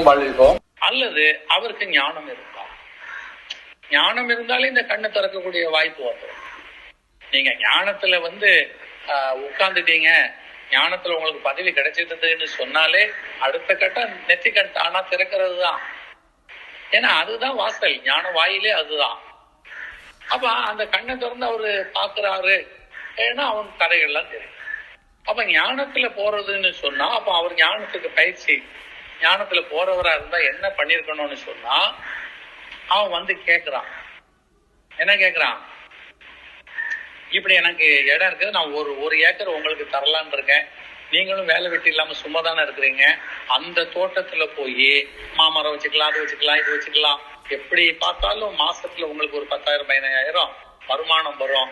வாழ்விப்போம் அல்லது அவருக்கு ஞானம் இருக்கும் ஞானம் இருந்தாலே இந்த கண்ணை திறக்கக்கூடிய வாய்ப்பு வந்துடும் நீங்க ஞானத்துல வந்து ஆஹ், உட்கார்ந்துட்டீங்க. ஞானத்துல உங்களுக்கு பதவி கிடைச்சிட்டதுன்னு சொன்னாலே அடுத்த கட்டம் நெத்தி கண் தானா திறக்கிறது தான் ஏன்னா அதுதான் வாசல். ஞான வாயிலே அதுதான். அப்ப அந்த கண்ணை திறந்து அவரு பாக்குறாரு ஏன்னா அவன் கதைகள்லாம் தெரியும். அப்ப ஞானத்துல போறதுன்னு சொன்னா அப்ப அவர் ஞானத்துக்கு பயிற்சி ஞானத்துல போறவரா இருந்தா என்ன பண்ணிருக்கணும்னு சொன்னா அவன் வந்து கேக்குறான். என்ன கேக்குறான்? இப்படி எனக்கு இடம் இருக்குது நான் ஒரு ஒரு ஏக்கர் உங்களுக்கு தரலான் இருக்கேன். நீங்களும் வேலை வெட்டி இல்லாம சும்மா தானே இருக்கிறீங்க. அந்த தோட்டத்துல போய் மாமரம் வச்சுக்கலாம் அது வச்சுக்கலாம் இது வச்சுக்கலாம். எப்படி பார்த்தாலும் மாசத்துல உங்களுக்கு ஒரு பத்தாயிரம் பதினாயிரம் வருமானம் வரும்.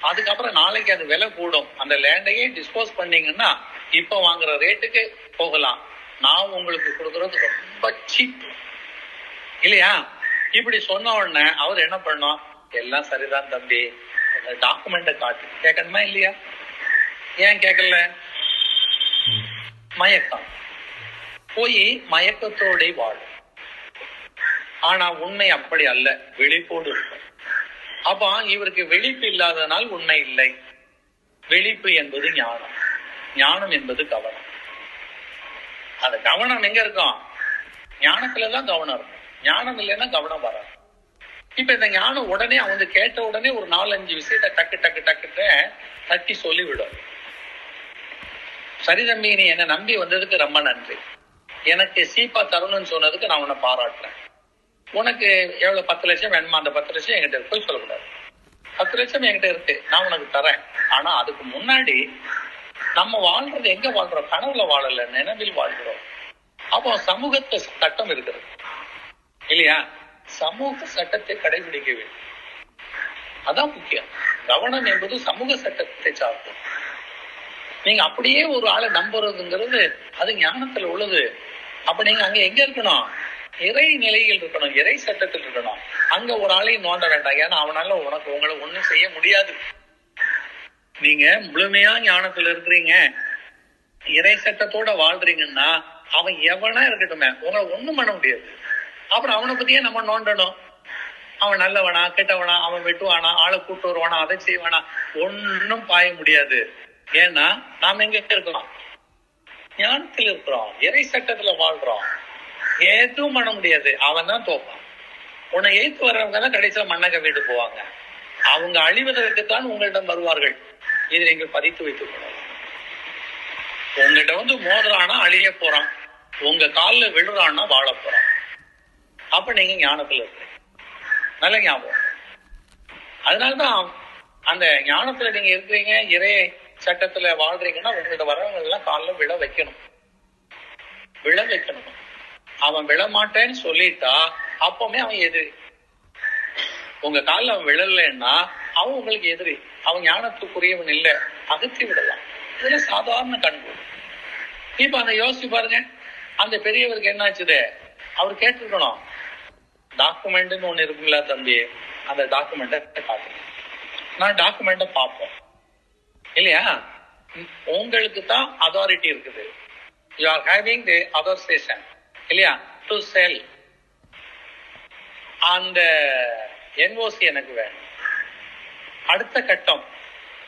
அதுக்கப்புறம் நாளைக்கு அது விலை கூடும். அந்த லேண்டையே டிஸ்போஸ் பண்ணீங்கன்னா இப்ப வாங்குற ரேட்டுக்கு போகலாம். நான் உங்களுக்கு கொடுக்கறது ரொம்ப சீப் இல்லையா? இப்படி சொன்ன உடனே அவர் என்ன பண்ணோம்? எல்லாம் சரிதான் தம்பி. டாக்குமெண்ட காட்டு. கேட்கணுமா இல்லையா? ஏன் கேட்கல? மயக்கம். போய் மயக்கத்தோட வாழும். ஆனா உண்மை அப்படி அல்ல. விழிப்போடு இருக்கும் அப்ப இவருக்கு விழிப்பு இல்லாதனால் உண்மை இல்லை. விழிப்பு என்பது ஞானம். ஞானம் என்பது கவனம். அந்த கவனம் எங்க இருக்கும்? ஞானத்துலதான் கவனம் இருக்கும். ஞானம் இல்லைன்னா கவனம் வராது. இப்ப இந்த ஞானம் உடனே அவங்க கேட்ட உடனே ஒரு நாலஞ்சு விஷயத்த டக்கு டக்கு டக்குன்னு தட்டி சொல்லிவிடும். சரி தம்பி நீ என்னை நம்பி வந்ததுக்கு ரொம்ப நன்றி. எனக்கு சீப்பா தரணும்னு சொன்னதுக்கு நான் உன்னை பாராட்டுறேன். உனக்கு எவ்வளவு பத்து லட்சம் வேணுமா? அந்த பத்து லட்சம் என்கிட்ட இருக்கு. போய் சொல்லக்கூடாது. பத்து லட்சம் என்கிட்ட இருக்கு. நான் உனக்கு தரேன். ஆனா அதுக்கு முன்னாடி நம்ம வாழ்றது எங்க வாழ்றோம்? கனவுல வாழல நினைவில் வாழ்கிறோம். அப்போ சமூகத்தை சட்டம் இருக்கிறது. இல்லையா? சமூக சட்டத்தை கடைபிடிக்க வேண்டும். அதான் முக்கியம். கவனம் என்பது சமூக சட்டத்தை சார்ந்தது. நீங்க அப்படியே ஒரு ஆளை நம்புறதுங்கிறது அது ஞானத்துல உள்ளது. அப்ப நீங்க அங்க எங்க இருக்கணும்? இறை நிலையில் இருக்கணும் இறை சட்டத்தில் இருக்கணும். அங்க ஒரு ஆளையும் நோண்ட வேண்டாம். ஏன்னா அவனால உனக்கு உங்களை ஒண்ணும் செய்ய முடியாது. நீங்க முழுமையா ஞானத்துல இருக்கிறீங்க. இறை சட்டத்தோட வாழ்றீங்கன்னா அவன் எவனா இருக்கட்டுமே உங்களை ஒண்ணும் பண்ண முடியாது. அப்புறம் அவனை பத்தியே நம்ம நோண்டணும். அவன் நல்லவனா கெட்டவனா அவன் வெட்டுவானா ஆளை கூட்டு வருவானா அதை செய்வானா ஒன்னும் பாய முடியாது. ஏன்னா நாம எங்க இருக்கிறோம்? ஞானத்தில் இருக்கிறோம் இறை சட்டத்துல வாழ்றோம். எதுவும் பண்ண முடியாது. அவன் தான் தோப்பான். உன்னை எய்த்து வர்றவங்க தான் கடைசியில மண்ணக வீடு போவாங்க. அவங்க அழிவதற்குத்தான் உங்களிடம் வருவார்கள். இதை நீங்கள் பதித்து வைத்துக் கொள்ளலாம் உங்ககிட்ட வந்து மோதுறானா அழிய போறான். உங்க காலில் விழுறான்னா வாழ போறான். அப்ப நீங்க ஞானத்துல இருக்கீங்க நல்ல ஞாபகம். அதனாலதான் அந்த ஞானத்துல நீங்க இருக்கிறீங்க இறை சட்டத்துல வாழ்றீங்கன்னா உங்ககிட்ட வரவங்க எல்லாம் காலில் விழ வைக்கணும். விழ வைக்கணும். அவன் விழமாட்டேன்னு சொல்லிட்டா அப்பவுமே அவன் எது? உங்க காலில் அவன் விழலைன்னா அவன் உங்களுக்கு எதிரி. அவன் ஞானத்துக்குரியவன் இல்ல. அகற்றி விடலாம். இதுல சாதாரண கண்பு இப்ப அந்த யோசிச்சு பாருங்க. அந்த பெரியவருக்கு என்னாச்சுது? அவர் கேட்டிருக்கணும். டாக்குமெண்ட்னு ஒண்ணு இருக்குங்களா தம்பி. அந்த டாக்குமெண்ட்டை காட்டு. நான் டாக்குமெண்ட்டை பார்ப்போம். இல்லையா? உங்களுக்கு தான் அதாரிட்டி இருக்குது. You are having the authorisation இல்லையா? டு செல் அந்த என்ஓசி எனக்கு வேணும். அடுத்த கட்டம்.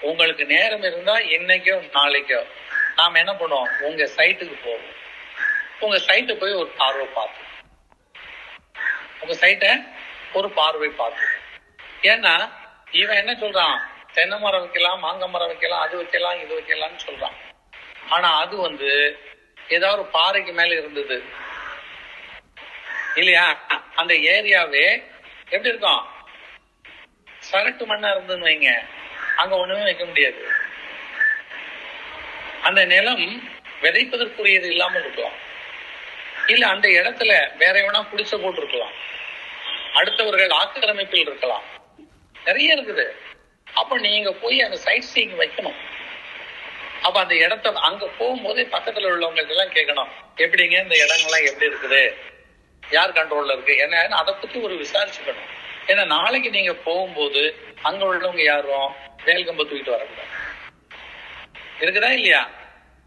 உங்களுக்கு நேரம் இருந்தா இன்னைக்கோ நாளைக்கோ. நாம என்ன பண்ணுவோம்? உங்க சைட்டுக்கு போவோம். உங்க சைட்டு போய் ஒரு பார்வை பார்த்து உங்க சைட்டை ஒரு பார்வை பார்த்து ஏன்னா இவன் என்ன சொல்றான்? தென்னை மரம் வைக்கலாம் மாங்க மரம் வைக்கலாம் அது வைக்கலாம் இது வைக்கலாம்னு சொல்றான். ஆனா அது வந்து ஏதாவது ஒரு பாறைக்கு மேல இருந்தது. இல்லையா? அந்த ஏரியாவே எப்படி இருக்கும்? சரட்டு மண்ணா இருந்ததுன்னு வைங்க. அங்க ஒண்ணுமே வைக்க முடியாது. அந்த நிலம் விதைப்பதற்குரியது இல்லாமல் இருக்கலாம். இல்ல அந்த இடத்துல வேற எவனா குடிசை போட்டு இருக்கலாம் அடுத்தவர்கள் ஆக்கிரமிப்பில் இருக்கலாம். நிறைய இருக்குது. அப்ப நீங்க போய் அந்த சைட் சீங் வைக்கணும். அப்ப அந்த இடத்த அங்க போகும்போதே பக்கத்துல உள்ளவங்க எல்லாம் கேட்கணும். எப்படிங்க இந்த இடங்கள்லாம் எப்படி இருக்குது? யார் கண்ட்ரோல்ல இருக்கு? என்ன அதை பத்தி ஒரு விசாரிச்சுக்கணும். ஏன்னா நாளைக்கு நீங்க போகும்போது அங்க உள்ளவங்க யாரும் வேல் கம்ப தூக்கிட்டு வரக்கூடாது இருக்குதா இல்லையா?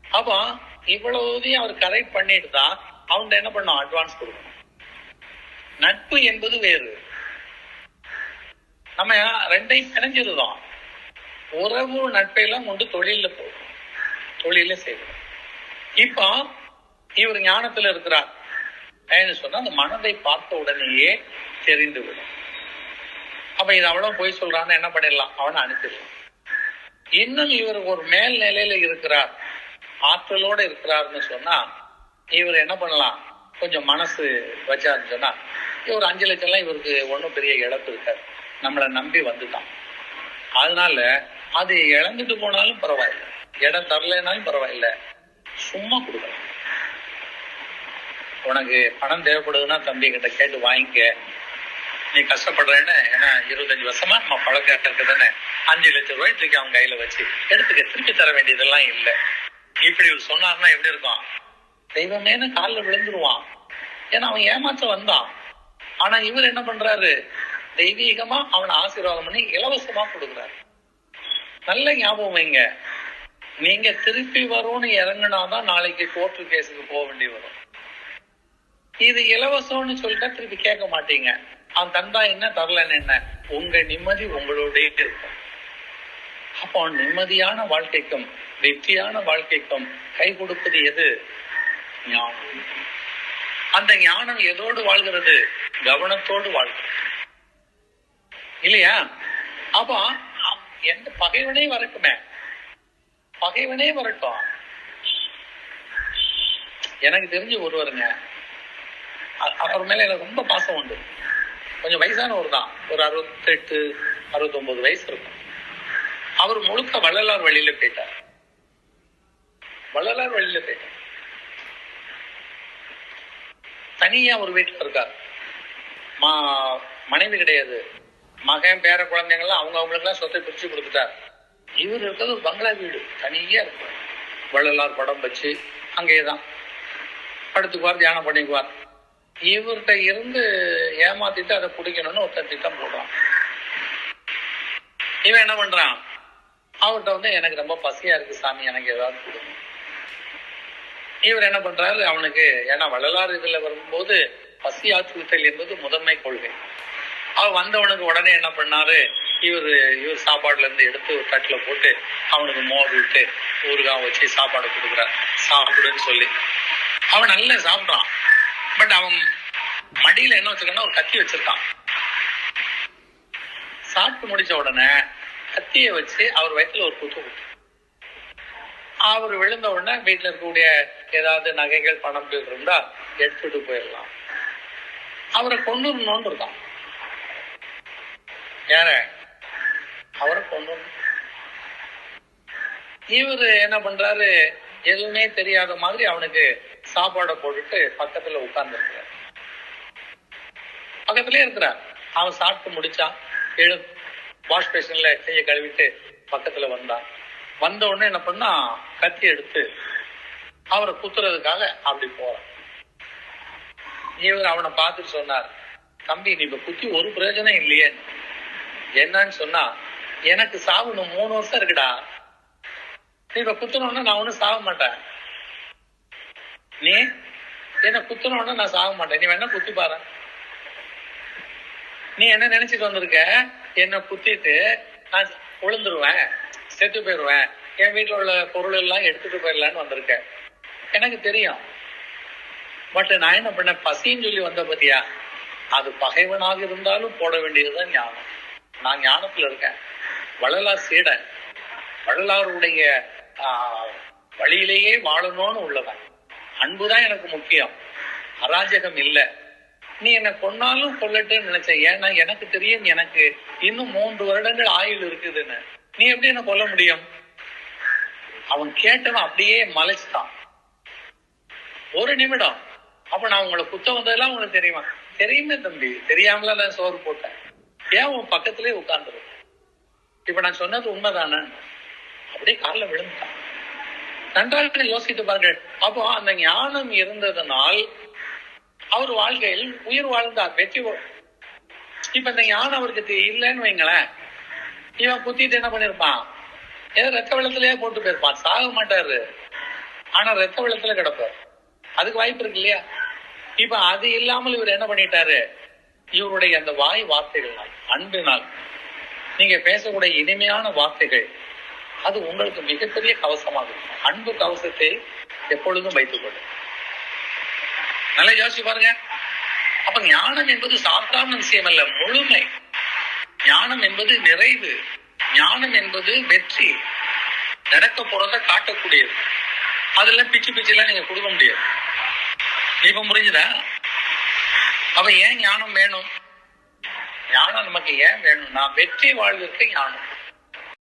அப்போ இவ்வளவுதையும் அவர் கரெக்ட் பண்ணிட்டு தான் அவன்கிட்ட என்ன பண்ணும் அட்வான்ஸ் கொடுக்கணும். நட்பு என்பது வேறு. நம்ம ரெண்டையும் பிணைஞ்சதுதான். உறவு நட்பெல்லாம் கொண்டு தொழில போகும். தொழில செய்யணும். இப்போ இவர் ஞானத்துல இருக்கிறார். சொன்னா அந்த மனதை பார்த்த உடனேயே தெரிந்து விடும் அப்ப இது அவ்வளவு போய் சொல்றான்னு என்ன பண்ணிடலாம்? அவனை அனுப்பிடலாம். இன்னும் இவர் ஒரு மேல் நிலையில இருக்கிறார். ஆற்றலோட இருக்கிறார்னு சொன்னா இவர் என்ன பண்ணலாம்? கொஞ்சம் மனசு வச்சாருன்னு சொன்னா ஒரு அஞ்சு லட்சம் எல்லாம் இவருக்கு ஒன்றும் பெரிய இழப்பு இருக்காது. நம்மளை நம்பி வந்துட்டான். அதனால அது இழந்துட்டு போனாலும் பரவாயில்ல. இடம் தரலைனாலும் பரவாயில்ல. சும்மா கொடுக்கலாம். உனக்கு பணம் தேவைப்படுதுன்னா தம்பி கிட்ட கேட்டு வாங்கிக்க. நீ கஷ்டப்படுறேன்னு ஏன்னா இருபத்தஞ்சு வருஷமா நம்ம பழக்கம் இருக்குதுன்னு அஞ்சு லட்சம் ரூபாய் தூக்கி அவன் கையில வச்சு எடுத்துக்க திருப்பி தர வேண்டியதெல்லாம் இல்லை. இப்படி இவர் சொன்னார்னா எப்படி இருக்கும்? தெய்வமேனு காலில் விழுந்துருவான். ஏன்னா அவன் ஏமாற்ற வந்தான். ஆனா இவர் என்ன பண்றாரு? தெய்வீகமா அவனை ஆசீர்வாதம் பண்ணி இலவசமா கொடுக்குறாரு. நல்ல ஞாபகம் வைங்க. நீங்க திருப்பி வரும்னு இறங்குனாதான் நாளைக்கு கோர்ட்டு கேஸுக்கு போக வேண்டி வரும். இது இலவசம்னு சொல்லிட்டா திருப்பி கேட்க மாட்டீங்க. அவன் தந்தா என்ன தரலன்னு என்ன? உங்க நிம்மதி உங்களுடைய இருக்கும். அப்போ நிம்மதியான வாழ்க்கைக்கும் வெற்றியான வாழ்க்கைக்கும் கை கொடுப்பது எது? ஞானம். அந்த ஞானம் எதோடு வாழ்கிறது? கவனத்தோடு வாழ்கிறது. இல்லையா? அப்போ அம்- எந்த பகைவனே வரட்டுமே. பகைவனே வரட்டும். எனக்கு தெரிஞ்ச ஒருவருங்க அ- அவர் மேல எனக்கு ரொம்ப பாசம் உண்டு. கொஞ்சம் வயசானவர் தான். ஒரு அறுபத்தெட்டு அறுபத்தொன்பது வயசு இருக்கும். அவர் முழுக்க வள்ளலார் வழியில போயிட்டார். வள்ளலார் வழியில போயிட்டார். தனியா ஒரு வீட்டில் இருக்கார். மா மனைவி கிடையாது. மகன் பேர குழந்தைங்கள்லாம் அவங்க அவங்களுக்குலாம் சொத்தை பிரிச்சு கொடுத்துட்டார். இவர் இருக்கிறது பங்களா வீடு. தனியா இருக்கும் வள்ளலார் படம் வச்சு அங்கேதான் படுத்துக்குவார் தியானம் பண்ணிக்குவார். இவர்கிட்ட இருந்து ஏமாத்திட்டு அதை பிடிக்கணும்னு ஒருத்தன் திட்டம் போடுறான். இவன் என்ன பண்றான்? அவர்கிட்ட வந்து எனக்கு ரொம்ப பசியா இருக்கு சாமி எனக்கு ஏதாவது கொடுங்க இவர் என்ன பண்றாரு? அவனுக்கு ஏன்னா வள்ளலாறு இதுல வரும்போது பசி ஆற்றுவித்தல் என்பது முதன்மை கொள்கை. அவன் வந்தவனுக்கு உடனே என்ன பண்ணாரு? இவர் இவர் சாப்பாடுல இருந்து எடுத்து ஒரு தட்டில் போட்டு அவனுக்கு மோர் விட்டு ஊறுகாய் வச்சு சாப்பாடு கொடுக்குறார். சாப்பிடுன்னு சொல்லி. அவன் நல்லா சாப்பிட்றான். பட் அவன் மடியில என்ன வச்சிருக்கான்னா ஒரு கத்தி வச்சிருக்கான். சாப்பிட்டு முடிச்ச உடனே கத்தியை வச்சு அவர் வயித்துல ஒரு குத்து குத்து. அவர் விழுந்த உடனே வீட்டுல இருக்கக்கூடிய ஏதாவது நகைகள் பணம் இருந்தா எடுத்துட்டு போயிடலாம். அவரை கொண்டுடணும்னு இருக்கான். யார? அவரை கொண்டு இவரு என்ன பண்றாரு? எதுவுமே தெரியாத மாதிரி அவனுக்கு சாப்பாடை போட்டுட்டு பக்கத்துல உட்கார்ந்து இருக்கிறார் பக்கத்துலயே இருக்கிறார். அவன் சாப்பிட்டு முடிச்சான். எழு வாஷ் பேஷன்ல கைய கழுவிட்டு பக்கத்துல வந்தான். வந்த உடனே என்ன பண்ணா கத்தி எடுத்து அவரை குத்துறதுக்காக அப்படி போறான். இவர் அவனை பார்த்துட்டு சொன்னார் தம்பி நீ இப்ப குத்தி ஒரு பிரயோஜனம் இல்லையே. என்னன்னு சொன்னா எனக்கு சாவு மூணு வருஷம் இருக்குடா. நீ இப்ப குத்தணும்னா நான் ஒன்னும் சாக மாட்டேன். நீ? என்ன குத்தணும்னா நான் சாக மாட்டேன். நீ வேணா குத்தி பாரு. நீ என்ன நினைச்சிட்டு வந்திருக்க? என்ன குத்திட்டு நான் விழுந்துருவேன் செத்து போயிடுவேன் என் வீட்டுல உள்ள பொருள் எல்லாம் எடுத்துட்டு போயிடலான்னு வந்திருக்கேன் எனக்கு தெரியும். பட் நான் என்ன பண்ணேன்? பசின்னு சொல்லி வந்த பத்தியா? அது பகைவனாக இருந்தாலும் போட வேண்டியதுதான் ஞானம். நான் ஞானத்துல இருக்கேன். வள்ளலார் சீடன். வள்ளலாருடைய ஆஹ், வழியிலேயே வாழணும்னு உள்ளவன். அன்புதான் எனக்கு முக்கியம். அராஜகம் இல்ல. நீ என்ன கொன்னாலும் கொல்லட்டுன்னு நினைச்ச ஏன்னா எனக்கு தெரியும் எனக்கு இன்னும் மூன்று வருடங்கள் ஆயுள் இருக்குதுன்னு. நீ எப்படி என்ன கொல்ல முடியும்? அவன் கேட்டவன் அப்படியே மலைச்சிட்டான். ஒரு நிமிடம். அப்ப நான் உங்களை குத்த வந்ததெல்லாம் உங்களுக்கு தெரியுமா? தெரியுமே தம்பி. தெரியாமல நான் சோறு போட்டேன். ஏன் உன் பக்கத்திலே உட்கார்ந்துரு இப்ப நான் சொன்னது உண்மைதானே அப்படியே காலில் விழுந்துட்டான். நன்றாக யோசித்து பாருங்கள். அப்போ அந்த ஞானம் இருந்ததனால் அவர் வாழ்க்கையில் உயிர் வாழ்ந்தார் வெற்றி இப்ப இந்த ஞானம் அவருக்கு இல்லைன்னு வைங்களேன். இவன் குத்திட்டு என்ன பண்ணிருப்பான்? ஏதோ ரத்த வெள்ளத்திலேயே போட்டு போயிருப்பான். சாக மாட்டாரு. ஆனா ரத்த வெள்ளத்துல கிடப்பார். அதுக்கு வாய்ப்பு இருக்கு இல்லையா? இப்ப அது இல்லாமல் இவர் என்ன பண்ணிட்டாரு? இவருடைய அந்த வாய் வார்த்தைகள்னால் அன்பினால் நீங்க பேசக்கூடிய இனிமையான வார்த்தைகள் அது உங்களுக்கு மிகப்பெரிய கவசமாகும் அன்பு கவசத்தை எப்பொழுதும் வைத்துக் கொள்ளும் நல்லா யோசிச்சு பாருங்க. அப்ப ஞானம் என்பது சாதாரண விஷயம் அல்ல முழுமை. ஞானம் என்பது நிறைவு. ஞானம் என்பது வெற்றி. நடக்க போறத காட்டக்கூடியது. அதெல்லாம் பிச்சு பிச்சு எல்லாம் நீங்க கொடுக்க முடியாது. இப்ப புரிஞ்சுதா? அப்ப ஏன் ஞானம் வேணும்? ஞானம் நமக்கு ஏன் வேணும்னா வெற்றி வாழ்விற்கு ஞானம்.